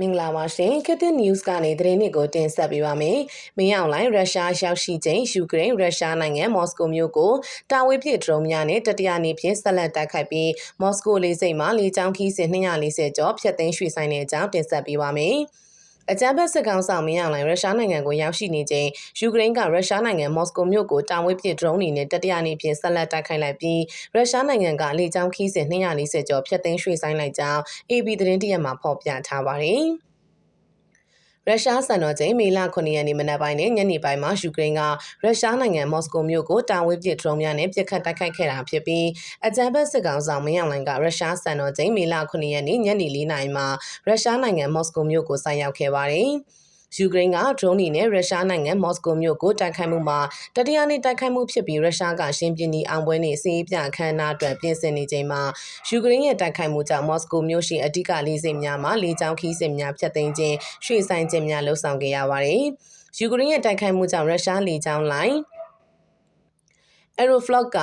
မင်္ဂလာပါရှင်ခက်တဲ့ news ကနေသတင်းတွေကိုတင်ဆက်ပေးပါမယ်။မင်းအောင်လိုင်းရုရှားရောက်ရှိချိန်ယူကရိန်းရုရှားနိုင်ငံမော်စကိုမြို့ကိုတာဝေးပြစ်ဒရုန်းများနဲ့တတိယနေ့ဖြင့်ဆက်လက်တိုက်ခိုက်ပြီးမော်စကိုလေးစိတ်မှလေကြောင်းခီးစဉ်240ကျော်ဖျက်သိမ်းရွှေ့ဆိုင်တဲ့အကြောင်းတင်ဆက်ပေးပါမယ်။ အကြမ်းဖက်စစ်ကောင်ဆောင်မင်းအောင်လှိုင်ရုရှားနိုင်ငံကိုရောက်ရှိနေချိန်ယူကရိန်းကရုရှားနိုင်ငံမော်စကိုမြို့ကိုတာဝေးပစ်ဒရုန်းတွေနဲ့တတိယနေ့ဖြင့်ဆက်လက်တိုက်ခိုက်လိုက်ပြီးရုရှားနိုင်ငံကလေကြောင်းခီးစဉ်240ကျော်ဖျက်သိမ်းရွှေ့ဆိုင်းလိုက်ကြောင်း AB သတင်းတရက်မှာဖော်ပြထားပါတယ်။ ရုရှားစံတော်ချိန်မေလ9ရက်နေ့မနက်ပိုင်းနဲ့ညနေပိုင်းမှာယူကရိန်းကရုရှားနိုင်ငံမော်စကိုမြို့ကိုတာဝေးပစ်ဒရုန်းများနဲ့ပစ်ခတ်တိုက်ခိုက်ခဲ့တာဖြစ်ပြီးအကြမ်းဖက်စစ်ကောင်ဆောင်မင်းအောင်လှိုင်ကရုရှားစံတော်ချိန်မေလ9ရက်နေ့ညနေ4နာရီမှာရုရှားနိုင်ငံမော်စကိုမြို့ကိုဆိုက်ရောက်ခဲ့ပါတယ်။ ယူကရိန်းကဒရုန်းနဲ့ရုရှားနိုင်ငံမော်စကိုမြို့ကိုတိုက်ခိုက်မှုမှာတတိယနေ့တိုက်ခိုက်မှုဖြစ်ပြီးရုရှားကရှင်းပြင်းဤအောင်ပွဲနဲ့စီးပြအခမ်းအနားအတွက်ပြင်ဆင်နေချိန်မှာယူကရိန်းရဲ့တိုက်ခိုက်မှုကြောင့်မော်စကိုမြို့ရှိအဓိကလေးစိတ်များမှာလေကြောင်းခီးစဉ်များဖျက်သိမ်းခြင်းရွှေ့ဆိုင်းခြင်းများလှုပ်ဆောင်ခဲ့ရပါတယ်။ယူကရိန်းရဲ့တိုက်ခိုက်မှုကြောင့်ရုရှားလေကြောင်းလိုင်း Aeroflot က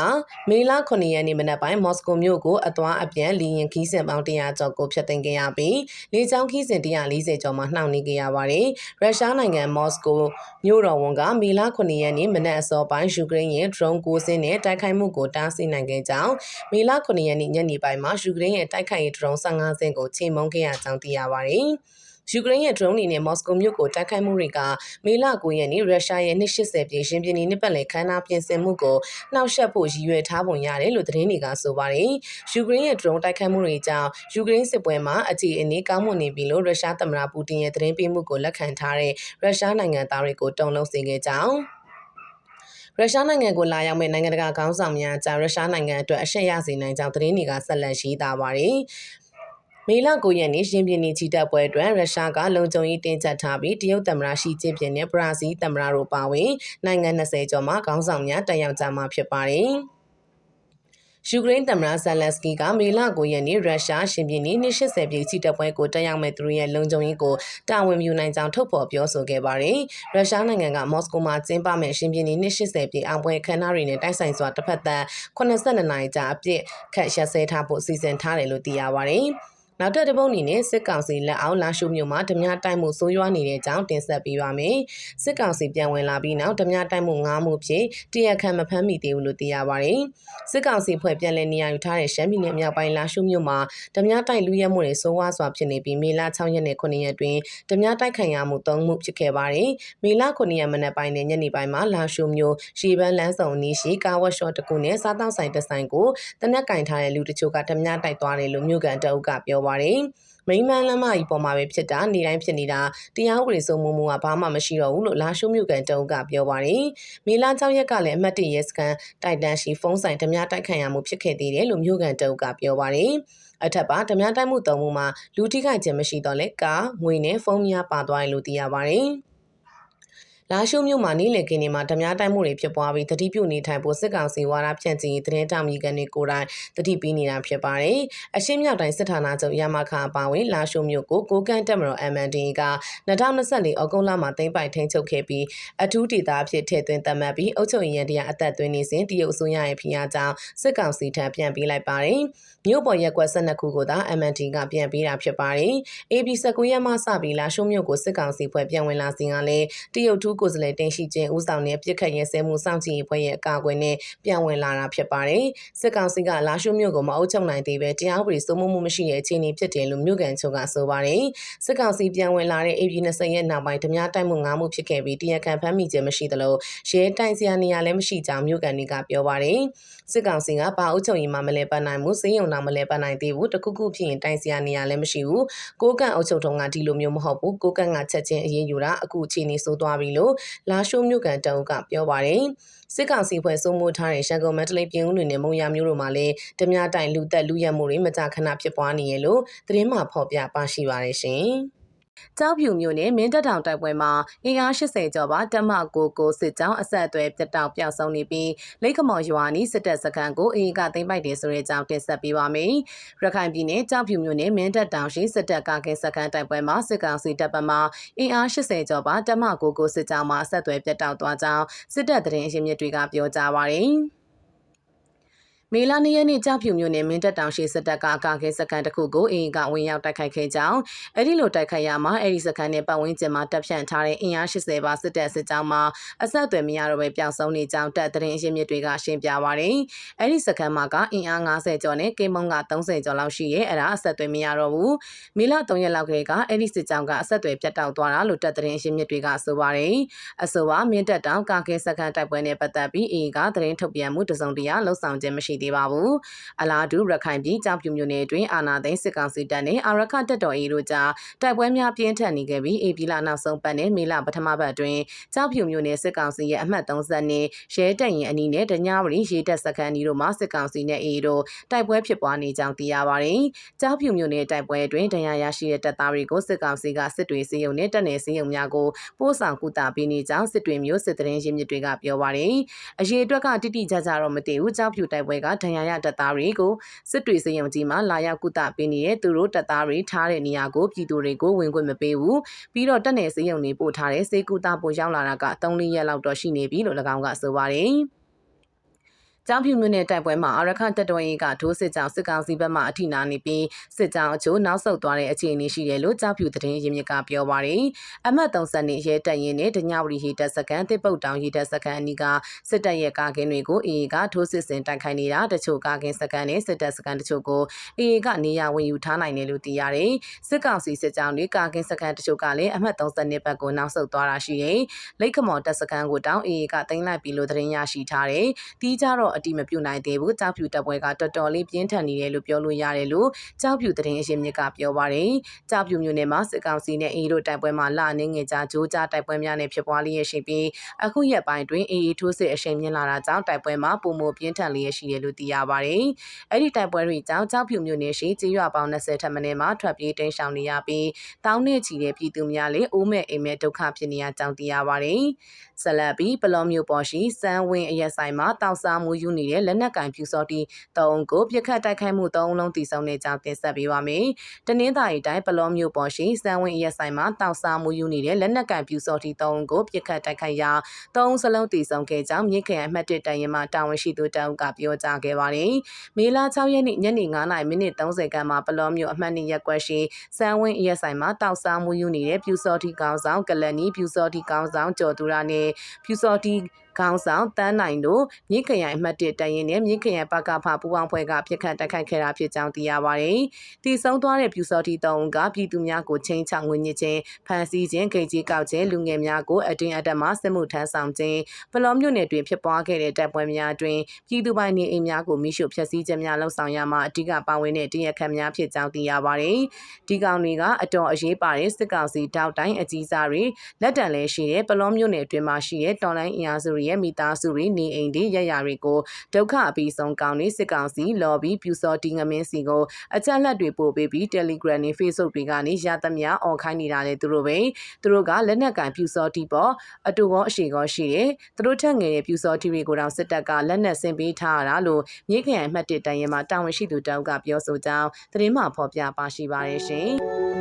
မေလ9ရက်နေ့မနက်ပိုင်းမော်စကိုမြို့ကိုအသွားအပြန်လေယာဉ်ခီးစဉ်ပေါင်း100ကျော်ကိုဖျက်သိမ်းခဲ့ရပြီးလေကြောင်းခီးစဉ်140ကျော်မှနှောင့်နှေးခဲ့ရပါတယ်။ရုရှားနိုင်ငံမော်စကိုမြို့တော်ဝန်ကမေလ9ရက်နေ့မနက်အစောပိုင်းယူကရိန်းရဲ့ drone 6စင်းနဲ့တိုက်ခိုက်မှုကိုတားဆီးနိုင်ခဲ့ကြောင်းမေလ9ရက်နေ့ညနေပိုင်းမှာယူကရိန်းရဲ့တိုက်ခိုက်ရေး drone 15စင်းကိုချိန်မုံခဲ့ရကြောင်းသိရပါတယ်။ ယူကရိန်းရဲ့ drone တွေနဲ့မော်စကိုမြို့ကိုတိုက်ခိုက်မှုတွေကမေလ9ရက်နေ့ရုရှားရဲ့280ပြည်ရှင်ပြည်နှစ်ပတ်လည်ခမ်းနားပြင်ဆင်မှုကိုနှောက်ယှက်ဖို့ရည်ရွယ်ထားပုံရတယ်လို့သတင်းတွေကဆိုပါတယ်။ယူကရိန်းရဲ့ drone တိုက်ခိုက်မှုတွေကြောင့်ယူကရိန်းစစ်ပွဲမှာအခြေအနေကောင်းမွန်နေပြီလို့ရုရှားသမ္မတပူတင်ရဲ့သတင်းပေးမှုကိုလက်ခံထားတဲ့ရုရှားနိုင်ငံသားတွေကိုတုံ့လုံစေခဲ့ကြောင်းရုရှားနိုင်ငံကိုလာရောက်မဲ့နိုင်ငံတကာခေါင်းဆောင်များကြားရုရှားနိုင်ငံအတွက်အရှက်ရစေနိုင်ကြောင်းသတင်းတွေကဆက်လက်ရေးသားပါတယ် မေလ9ရက်နေ့ရှင်ပြင်းနေချီတက်ပွဲအတွက်ရုရှားကလုံခြုံရေးတင်းကျပ်ထားပြီးတရုတ်သမ္မတရှီကျင်းပင်နဲ့ဘရာဇီးသမ္မတတို့ပါဝင်နိုင်ငံ20ကျော်မှခေါင်းဆောင်များတက်ရောက်ကြမှာဖြစ်ပါတယ်။ယူကရိန်းသမ္မတဇလန်စကီကမေလ9ရက်နေ့ရုရှားရှင်ပြည်နယ်280ပြည်ချီတက်ပွဲကိုတက်ရောက်မဲ့သူရဲ့လုံခြုံရေးကိုတာဝန်ယူနိုင်ကြောင်းထုတ်ဖော်ပြောဆိုခဲ့ပါတယ်။ရုရှားနိုင်ငံကမော်စကိုမှာကျင်းပမဲ့ရှင်ပြည်နယ်280ပြည်အောင်ပွဲခမ်းနားတွေနဲ့တိုက်ဆိုင်စွာတစ်ဖက်သက်82နာရီကြာအပြည့်ခတ်ရက်စဲထားဖို့စီစဉ်ထားတယ်လို့သိရပါတယ်။ နောက်ထပ်တစ်ပုတ်အနေနဲ့စစ်ကောင်စီလက်အောက်လာရှုမြို့မှာဓမြတိုက်မှုဆိုးရွားနေတဲ့အကြောင်းတင်ဆက်ပေးပါမယ်။စစ်ကောင်စီပြန်ဝင်လာပြီးနောက်ဓမြတိုက်မှု၅မှုဖြစ်တရခန့်မဖမ်းမိသေးဘူးလို့သိရပါတယ်။စစ်ကောင်စီဖွဲ့ပြန်လည်နေရာယူထားတဲ့ရှမ်းပြည်နယ်မြောက်ပိုင်းလာရှုမြို့မှာဓမြတိုက်လူရဲမှုတွေဆိုးဝါးစွာဖြစ်နေပြီးမေလ6ရက်နဲ့9ရက်တွင်ဓမြတိုက်ခံရမှု၃မှုဖြစ်ခဲ့ပါတယ်။မေလ9ရက်မနက်ပိုင်းနဲ့ညနေပိုင်းမှာလာရှုမြို့ရှေးပန်းလန်းဆောင်နီးရှိကာဝတ်ရှော့တကူနဲ့စားတောက်ဆိုင်တစ်ဆိုင်ကိုတနက်ကင်ထားတဲ့လူတချို့ကဓမြတိုက်သွားတယ်လို့မြို့ကန်တအုပ်ကပြောပါတယ်။မိန်းမလမ်းမကြီးပေါ်မှာပဲဖြစ်တာနေတိုင်းဖြစ်နေတာတရားဥပဒေစိုးမိုးမှုကဘာမှမရှိတော့ဘူးလို့လာရှုမြို့ကန်တုံးကပြောပါတယ်။မေလ6ရက်ကလည်းအမှတ်တရစကန်တိုက်တန်းရှိဖုန်းဆိုင်ဓမြတိုက်ခံရမှုဖြစ်ခဲ့သေးတယ်လို့မြို့ကန်တုံးကပြောပါတယ်။အထက်ပါဓမြတိုက်မှုတုံးမှုမှာလူထိခိုက်ခြင်းမရှိတော့လဲကာငွေနဲ့ဖုန်းများပါသွားတယ်လို့သိရပါတယ်။ လာရှုမြို့မှာနေလည်ကင်းနေမှာဓမြတိုက်မှုတွေဖြစ်ပွားပြီးတတိပြုနေထိုင်ဖို့စစ်ကောင်စီဝါဒဖြန့်ချီသတင်းတောင်မြေကန်တွေကိုယ်တိုင်တတိပေးနေတာဖြစ်ပါတယ်။အရှင်းမြောက်တိုင်းစစ်ဌာနချုပ်ရမခအပါဝင်လာရှုမြို့ကိုကိုကန့်တက်မတော် MND က2024ဩဂုတ်လမှာသိမ်းပိုက်ထိန်းချုပ်ခဲ့ပြီးအထူးဒေသအဖြစ်ထည့်သွင်းသတ်မှတ်ပြီးအုပ်ချုပ်ရေးရန်တရားအသက်သွင်းနေစဉ်တရုတ်အစိုးရရဲ့ဖိအားကြောင့်စစ်ကောင်စီထံပြန်ပေးလိုက်ပါတယ်။မြို့ပေါ်ရက်ကွက်12ခုကိုသာ MND ကပြန်ပေးတာဖြစ်ပါတယ်။ AB 19ရက်မှစပြီးလာရှုမြို့ကိုစစ်ကောင်စီဖွဲ့ပြန်ဝင်လာစဉ်ကလည်းတရုတ်ထူးကိုယ်စားလှယ်တင်ရှိခြင်းဦးဆောင်တဲ့ပြစ်ခတ်ရဲစဲမှုစောင့်ကြည့်ရေးဖွဲ့ရဲ့အကာအကွယ်နဲ့ပြန်ဝင်လာတာဖြစ်ပါတယ်။စစ်ကောင်စီကလာရှုမြို့ကိုမအုပ်ချုပ်နိုင်သေးပဲတရားဥပဒေစိုးမိုးမှုမရှိတဲ့အခြေအနေဖြစ်တယ်လို့မြို့ကန်ချုပ်ကဆိုပါတယ်။စစ်ကောင်စီပြန်ဝင်လာတဲ့ AP 20ရက်နောက်ပိုင်းဓမြတိုက်မှု၅မှုဖြစ်ခဲ့ပြီးတရားခံဖမ်းမိခြင်းမရှိသလိုရဲတိုင်စရာနေရာလည်းမရှိကြောင်းမြို့ကန်တွေကပြောပါတယ်။စစ်ကောင်စီကဘာအုပ်ချုပ်ရေးမှမလဲပတ်နိုင်မှုစင်းရုံနာမလဲပတ်နိုင်သေးဘူးတခုခုဖြစ်ရင်တိုင်စရာနေရာလည်းမရှိဘူး။ကိုကန်အုပ်ချုပ်ထုံးကဒီလိုမျိုးမဟုတ်ဘူး။ကိုကန်ကချက်ချင်းအရေးယူတာအခုအခြေအနေဆိုးသွားပြီလို့လာရှိုးမြို့ကန်တအုပ်ကပြောပါတယ်စစ်ကောင်စီဖွဲ့စိုးမိုးထားတဲ့ရန်ကုန်မန္တလေးပြည်ဦးလွင်နဲ့မုံရမျိုးတို့မှာလည်းဓမြတိုင်လူသက်လူရက်မှုတွေမကြာခဏဖြစ်ပွားနေရလို့သတင်းမှဖော်ပြပါရှိပါတယ်ရှင်။ ကြောက်ဖြူမျိုးနဲ့မင်းတပ်တောင်တိုက်ပွဲမှာအင်အား80ကျော်ပါတက်မကိုကိုစစ်ကြောင်းအဆက်အသွယ်ပြတ်တောက်ပြောက်ဆုံးနေပြီးလိတ်ခမော်ရွာနီးစစ်တပ်စခန်းကိုအင်ကသိမ်းပိုက်တယ်ဆိုတဲ့အကြောင်းတင်ဆက်ပေးပါမယ်။ရခိုင်ပြည်နယ်ကြောက်ဖြူမျိုးနဲ့မင်းတပ်တောင်ရှိစစ်တပ်ကာကင်းစခန်းတိုက်ပွဲမှာစစ်ကောင်စီတပ်ပမာအင်အား80ကျော်ပါတက်မကိုကိုစစ်ကြောင်းမှာအဆက်အသွယ်ပြတ်တောက်သွားကြောင်းစစ်တပ်သတင်းအရင်းမြစ်တွေကပြောကြားပါရယ်။ မမေလ၂ရက်နေ့ကြောက်ဖြူမြို့နယ်မင်းတပ်တောင်ရှိစစ်တပ်ကအကာခဲစခန်းတစ်ခုကိုအင်ကဝင်ရောက်တိုက်ခိုက်ခဲ့ကြောင်းအဲ့ဒီလိုတိုက်ခိုက်ရမှာအဲ့ဒီစခန်းနဲ့ပတ်ဝန်းကျင်မှာတပ်ဖြန့်ထားတဲ့အင်အား80ပါစစ်တပ်စစ်ကြောင်းမှာအဆက်အသွယ်မရတော့ပဲပျောက်ဆုံးနေကြောင်းတပ်သတင်းအရင်းမြစ်တွေကရှင်းပြပါရယ်အဲ့ဒီစခန်းမှာကအင်အား90ကျော်နဲ့ကိမုံက30ကျော်လောက်ရှိရဲ့အဲ့ဒါအဆက်အသွယ်မရတော့ဘူးမေလ3ရက်လောက်ကလေးကအဲ့ဒီစစ်ကြောင်းကအဆက်အသွယ်ပြတ်တောက်သွားတာလို့တပ်သတင်းအရင်းမြစ်တွေကဆိုပါရယ်အဆိုပါမင်းတပ်တောင်ကာခဲစခန်းတိုက်ပွဲနဲ့ပတ်သက်ပြီးအင်ကသတင်းထုတ်ပြန်မှုတစုံတရာလှုပ်ဆောင်ခြင်းမရှိသေးပါဘူးအလားတူရခိုင်ပြည်ကြောင်ပြူမြို့နယ်တွင်အာဏာသိမ်းစစ်ကောင်စီတပ်နဲ့အာရခတပ်တော်အေတို့ကြားတိုက်ပွဲများပြင်းထန်နေခဲ့ပြီးအေပြည်လနောက်ဆုံးပတ်နဲ့မေလပထမပတ်တွင်ကြောင်ပြူမြို့နယ်စစ်ကောင်စီရဲ့အမှတ်30နဲ့ရဲတပ်ရင်အနီးနဲ့တညဝရီရေတပ်စခန်းဒီတို့မှစစ်ကောင်စီနဲ့အေတို့တိုက်ပွဲဖြစ်ပွားနေကြောင်းသိရပါတယ်။ကြောင်ပြူမြို့နယ်တိုက်ပွဲတွင်တရားရရှိတဲ့တပ်သားတွေကိုစစ်ကောင်စီကစစ်တွေစီယုံနဲ့တပ်နယ်စီယုံများကိုပို့ဆောင်ကူတာပေးနေကြောင်းစစ်တွေမျိုးစစ်တရင်ရင်းမြစ်တွေကပြောပါတယ်။အရေးအတွက်ကတိတိကျကျတော့မသိဘူးကြောင်ပြူတိုက်ပွဲကဒဏ်ရာရတပ်သားတွေကိုစစ်တွေစေယုံကြီးမှာလာရောက်ကုသပေးနေတဲ့သူတို့တပ်သားတွေထားတဲ့နေရာကိုပြည်သူတွေကိုဝင်ခွင့်မပေးဘူးပြီးတော့တပ်နယ်စေယုံတွေပို့ထားတဲ့စေကူတာပို့ရောက်လာတာက3-4ရက်လောက်တော့ရှိနေပြီလို့၎င်းကဆိုပါတယ် ကျောင်းဖြူမြို့နယ်တိုက်ပွဲမှာအရခတပ်တော်ရေးကဒိုးစစ်ကြောင်စစ်ကောင်စီဘက်မှအထိနာနေပြီးစစ်ကြောင်အချို့နောက်ဆုတ်သွားတဲ့အခြေအနေရှိတယ်လို့ကျောင်းဖြူသတင်းရင်းမြစ်ကပြောပါရယ်အမှတ်30နှစ်ရဲတပ်ရင်နဲ့ဒညဝရီဟီတပ်စကန်တစ်ပုတ်တောင်ဟီတပ်စကန်အနီးကစစ်တပ်ရဲ့ကာကင်းတွေကိုအေအေကထိုးစစ်ဆင်တိုက်ခိုက်နေတာတချို့ကာကင်းစကန်နဲ့စစ်တပ်စကန်တချို့ကိုအေအေကနေရာဝင်ယူထားနိုင်တယ်လို့သိရတယ်စစ်ကောင်စီစစ်ကြောင်တွေကာကင်းစကန်တချို့ကလည်းအမှတ်30နှစ်ဘက်ကိုနောက်ဆုတ်သွားတာရှိတယ်လိတ်ခမော်တပ်စကန်ကိုတောင်းအေအေကတင်လိုက်ပြီလို့သတင်းရရှိထားတယ်တီးကြတော့အတိမပြုတ်နိုင်သေးဘူးကြောက်ဖြူတပ်ပွဲကတော်တော်လေးပြင်းထန်နေတယ်လို့ပြောလို့ရတယ်လို့ကြောက်ဖြူသတင်းအရင်းမြစ်ကပြောပါတယ်ကြောက်ဖြူမြို့နယ်မှာစစ်ကောင်စီနဲ့အေးတို့တိုက်ပွဲမှာလာနေငယ်ကြဂျိုးကြတိုက်ပွဲများနဲ့ဖြစ်ပွားလျက်ရှိပြီးအခုရက်ပိုင်းတွင်အေးအေးထိုးစစ်အရှိန်မြင့်လာတာကြောင့်တိုက်ပွဲမှာပုံမပြင်းထန်လျက်ရှိတယ်လို့သိရပါတယ်အဲ့ဒီတိုက်ပွဲတွေကြောင့်ကြောက်ဖြူမြို့နယ်ရှိကျေးရွာပေါင်း20ထပ်မင်းမှာထွက်ပြေးတိမ်းရှောင်နေရပြီးတောင်းနဲ့ချီတဲ့ပြည်သူများလည်းအိုးမဲ့အိမ်မဲ့ဒုက္ခဖြစ်နေရကြောင်းသိရပါတယ်ဆက်လက်ပြီးပလောမျိုးပေါ်ရှိစမ်းဝင်းအရက်ဆိုင်မှာတောက်စားမှုယူနေတဲ့လက်နက်ကင်ဖြူစောတီ၃ကိုပြစ်ခတ်တိုက်ခိုက်မှု၃လုံးတည်ဆုံနေကြောင်းတင်ဆက်ပေးပါမယ်။တနင်္သာရီတိုင်းပလောမျိုးပေါ်ရှိစမ်းဝင်းအရက်ဆိုင်မှာတောက်စားမှုယူနေတဲ့လက်နက်ကင်ဖြူစောတီ၃ကိုပြစ်ခတ်တိုက်ခိုက်ရာ၃စလုံးတည်ဆုံခဲ့ကြောင်းမြစ်ခရိုင်အမှတ်၁တိုင်ရင်မှတာဝန်ရှိသူတအုပ်ကပြောကြားခဲ့ပါတယ်။မေလ6ရက်နေ့ညနေ9:30မိနစ်30ခန်းမှာပလောမျိုးအမှတ်၂ရက်ကွက်ရှိစမ်းဝင်းအရက်ဆိုင်မှာတောက်စားမှုယူနေတဲ့ဖြူစောတီကောင်ဆောင်ကလန်နီဖြူစောတီကောင်ဆောင်ကျော်သူရနဲ့ဖြူစောတီခေါင်းဆောင်တန်းနိုင်တို့မြင်းခရိုင်အမှတ်1တရင်နဲ့မြင်းခရိုင်ပကဖပူပေါင်းဖွဲ့ကပြစ်ခတ်တိုက်ခိုက်ခဲ့တာဖြစ်ကြောင်းသိရပါတယ်။တည်ဆုံသွားတဲ့ပြူစောတီတုံးကပြည်သူများကိုချင်းချငွေညစ်ခြင်းဖန်ဆီးခြင်းဂိတ်ကြီးကောက်ခြင်းလူငယ်များကိုအတင်းအဓမ္မစစ်မှုထမ်းဆောင်ခြင်းပလောမြို့နယ်တွင်ဖြစ်ပွားခဲ့တဲ့တပ်ပွဲများတွင်ပြည်သူပိုင်နေအိမ်များကိုမိရှုဖျက်ဆီးခြင်းများလှုံ့ဆော်ရမှာအဓိကပါဝင်တဲ့တရားခံများဖြစ်ကြောင်းသိရပါတယ်။ဒီကောင်တွေကအတော်အရေးပါတဲ့စစ်ကောင်စီတောက်တိုင်းအကြီးစားတွေလက်တံလဲရှိတဲ့ပလောမြို့နယ်တွင်မှရှိတဲ့တော်လိုင်းအင်အားစုတွေရဲ့မိသားစုတွေနေအိမ်တွေရရတွေကိုဒုက္ခအပြီးဆုံးကောင်းနေစစ်ကောင်စီလော်ဘီပြူစော်တီငမင်းစီကိုအကြက်လက်တွေပို့ပေးပြီး Telegram နဲ့ Facebook တွေကနေရသမျှអော်ခိုင်းနေတာလေသူတို့ပဲသူတို့ကလက်နက်ကင်ပြူစော်တီပေါ်အတူကောအရှိကောရှိတယ်သူတို့ထက်ငယ်တဲ့ပြူစော်တီတွေကိုတော့စစ်တပ်ကလက်နက်ဆင်ပေးထားရတာလို့မြေခရိုင်မှတ်တစ်တိုင်ရင်မှာတာဝန်ရှိသူတောက်ကပြောဆိုကြောင်းသတင်းမှဖော်ပြပါရှိပါတယ်ရှင်